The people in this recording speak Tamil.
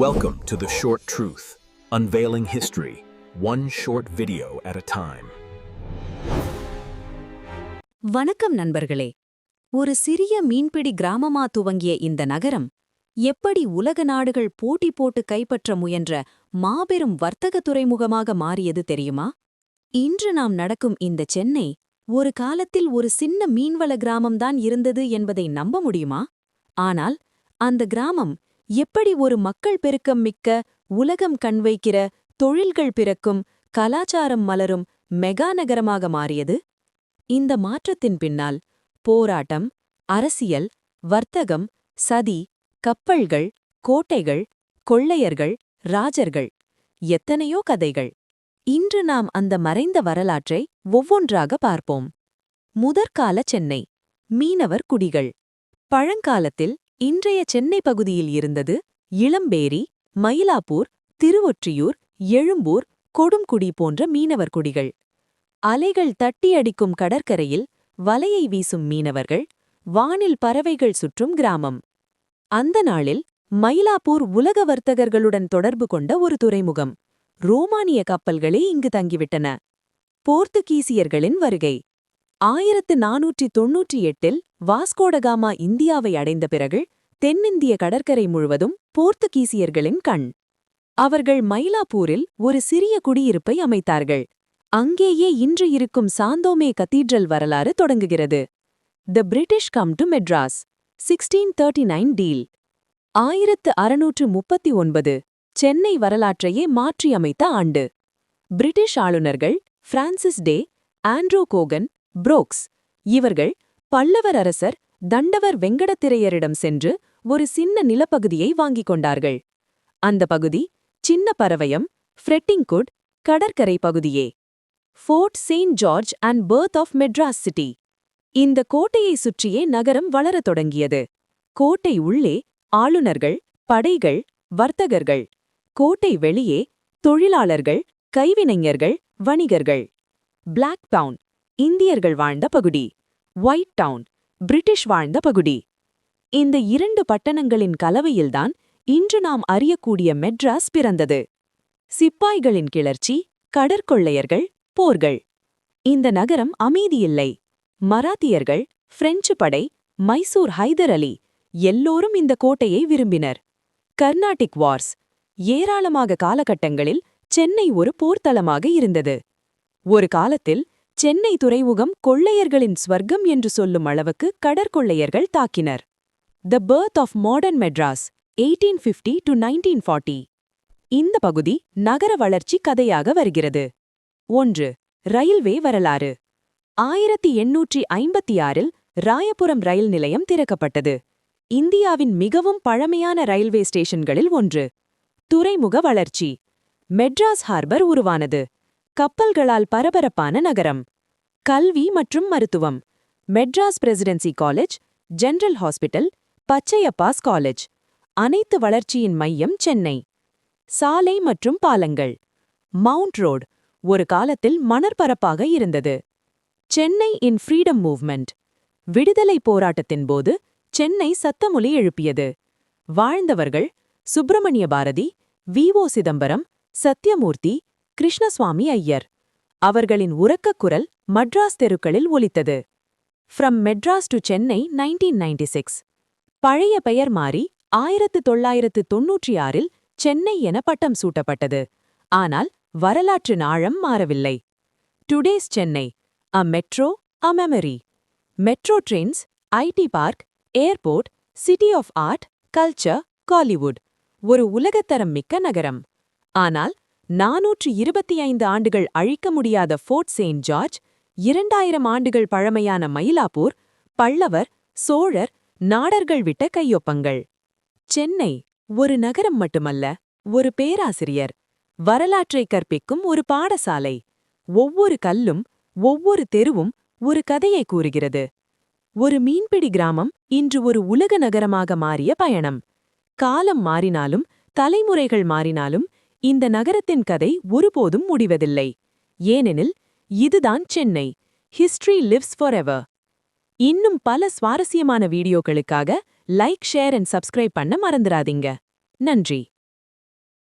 Welcome to The Short Truth, unveiling history, one short video at a time. வணக்கம் நண்பர்களே. ஒரு சிறிய மீன்பிடி கிராமமா துவங்கிய இந்த நகரம் எப்படி உலக நாடுகள் போட்டி போட்டு கைப்பற்ற முயன்ற மாபெரும் வர்த்தக துறைமுகமாக மாறியது தெரியுமா? இன்று நாம் நடக்கும் இந்த சென்னை ஒரு காலத்தில் ஒரு சின்ன மீன்வள கிராமம்தான் இருந்தது என்பதை நம்ப முடியுமா? ஆனால் அந்த கிராமம் எப்படி ஒரு மக்கள் பெருக்கம் மிக்க உலகம் கண்வைக்கிற தொழில்கள் பிறக்கும் கலாச்சாரம் மலரும் மெகா நகரமாக மாறியது? இந்த மாற்றத்தின் பின்னால் போராட்டம் அரசியல் வர்த்தகம் சதி கப்பல்கள் கோட்டைகள் கொள்ளையர்கள் ராஜர்கள் எத்தனையோ கதைகள். இன்று நாம் அந்த மறைந்த வரலாற்றை ஒவ்வொன்றாக பார்ப்போம். முதற்கால சென்னை மீனவர் குடிகள். பழங்காலத்தில் இன்றைய சென்னை பகுதியில் இருந்தது இளம்பேரி மயிலாப்பூர் திருவொற்றியூர் எழும்பூர் கொடும்குடி போன்ற மீனவர் குடிகள். அலைகள் தட்டியடிக்கும் கடற்கரையில் வலையை வீசும் மீனவர்கள் வானில் பறவைகள் சுற்றும் கிராமம். அந்த நாளில் மயிலாப்பூர் உலக வர்த்தகர்களுடன் தொடர்பு கொண்ட ஒரு துறைமுகம். ரோமானிய கப்பல்களே இங்கு தங்கிவிட்டன. போர்த்துகீசியர்களின் வருகை. ஆயிரத்து நானூற்றி தொன்னூற்றி எட்டில் வாஸ்கோடகாமா இந்தியாவை அடைந்த பிறகு தென்னிந்திய கடற்கரை முழுவதும் போர்த்துகீசியர்களின் கண். அவர்கள் மயிலாப்பூரில் ஒரு சிறிய குடியிருப்பை அமைத்தார்கள். அங்கேயே இன்று இருக்கும் சாந்தோமே கத்தீட்ரல் வரலாறு தொடங்குகிறது. The British come to Madras sixteen thirty nine deal. ஆயிரத்து அறுநூற்று முப்பத்தி ஒன்பது சென்னை வரலாற்றையே மாற்றியமைத்த ஆண்டு. பிரிட்டிஷ் ஆளுநர்கள் பிரான்சிஸ் டே ஆண்ட்ரூ கோகன் புரோக்ஸ். இவர்கள் பல்லவர் அரசர் தண்டவர் வெங்கடத்திரையரிடம் சென்று ஒரு சின்ன நிலப்பகுதியை வாங்கிக் கொண்டார்கள். அந்த பகுதி சின்ன பறவயம் ஃப்ரெட்டிங்குட் கடற்கரை பகுதியே. Fort Saint George and birth of Madras city. இந்த கோட்டையை சுற்றியே நகரம் வளரத் தொடங்கியது. கோட்டை உள்ளே ஆளுநர்கள் படைகள் வர்த்தகர்கள் கோட்டை வெளியே தொழிலாளர்கள் கைவினைஞர்கள் வணிகர்கள். பிளாக் டவுன் இந்தியர்கள் வாழ்ந்த பகுதி. ஒயிட் டவுன் பிரிட்டிஷ் வாழ்ந்த பகுதி. இந்த இரண்டு பட்டணங்களின் கலவையில்தான் இன்று நாம் அறியக்கூடிய மெட்ராஸ் பிறந்தது. சிப்பாய்களின் கிளர்ச்சி கடற்கொள்ளையர்கள் போர்கள். இந்த நகரம் அமைதியில்லை. மராத்தியர்கள் பிரெஞ்சு படை மைசூர் ஹைதர் அலி எல்லோரும் இந்த கோட்டையை விரும்பினர். கர்நாடிக் வார்ஸ் ஏராளமாக காலகட்டங்களில் சென்னை ஒரு போர்த்தளமாக இருந்தது. ஒரு காலத்தில் சென்னை துறைமுகம் கொள்ளையர்களின் ஸ்வர்க்கம் என்று சொல்லும் அளவுக்கு கடற்கொள்ளையர்கள் தாக்கினர். The birth of modern Madras eighteen fifty to nineteen forty இந்த பகுதி நகர வளர்ச்சி கதையாக வருகிறது. ஒன்று ரயில்வே வரலாறு. ஆயிரத்தி எண்ணூற்றி ஐம்பத்தி ஆறில் ராயபுரம் ரயில் நிலையம் திறக்கப்பட்டது. இந்தியாவின் மிகவும் பழமையான ரயில்வே ஸ்டேஷன்களில் ஒன்று. துறைமுக வளர்ச்சி. மெட்ராஸ் ஹார்பர் உருவானது. கப்பல்களால் பரபரப்பான நகரம். கல்வி மற்றும் மருத்துவம். Madras Presidency College General Hospital Pachaiyappa's College. அனைத்து வளர்ச்சியின் மையம் சென்னை. சாலை மற்றும் பாலங்கள். மவுண்ட் ரோடு ஒரு காலத்தில் மணற்பரப்பாக இருந்தது. Chennai in freedom movement. விடுதலை போராட்டத்தின் போது சென்னை சத்தமொலி எழுப்பியது. வாழ்ந்தவர்கள் சுப்பிரமணிய பாரதி வி ஓ சிதம்பரம் சத்யமூர்த்தி கிருஷ்ணசுவாமி ஐயர். அவர்களின் உறக்கக் குரல் மட்ராஸ் தெருக்களில் ஒலித்தது. From Madras to Chennai nineteen ninety six பழைய பெயர் மாறி ஆயிரத்து தொள்ளாயிரத்து தொன்னூற்றி ஆறில் சென்னை என பட்டம் சூட்டப்பட்டது. ஆனால் வரலாற்று நாழம் மாறவில்லை. Today's Chennai a metro a memory metro trains IT park airport city of art culture Kollywood ஒரு உலகத்தரம் மிக்க நகரம். ஆனால் நாநூற்று இருபத்தி ஐந்து ஆண்டுகள் அழிக்க முடியாத ஃபோர்ட் செயின்ட் ஜார்ஜ் இரண்டாயிரம் ஆண்டுகள் பழமையான மயிலாப்பூர் பல்லவர் சோழர் நாடர்கள் விட்ட கையொப்பங்கள். சென்னை ஒரு நகரம் மட்டுமல்ல ஒரு பேராசிரியர். வரலாற்றை கற்பிக்கும் ஒரு பாடசாலை. ஒவ்வொரு கல்லும் ஒவ்வொரு தெருவும் ஒரு கதையை கூறுகிறது. ஒரு மீன்பிடி கிராமம் இன்று ஒரு உலக நகரமாக மாறிய பயணம். காலம் மாறினாலும் தலைமுறைகள் மாறினாலும் இந்த நகரத்தின் கதை ஒருபோதும் முடிவதில்லை. ஏனெனில் இதுதான் Chennai. History lives for ever இன்னும் பல சுவாரஸ்யமான வீடியோக்களுக்காக லைக் ஷேர் அண்ட் சப்ஸ்கிரைப் பண்ண மறந்துடாதீங்க. நன்றி.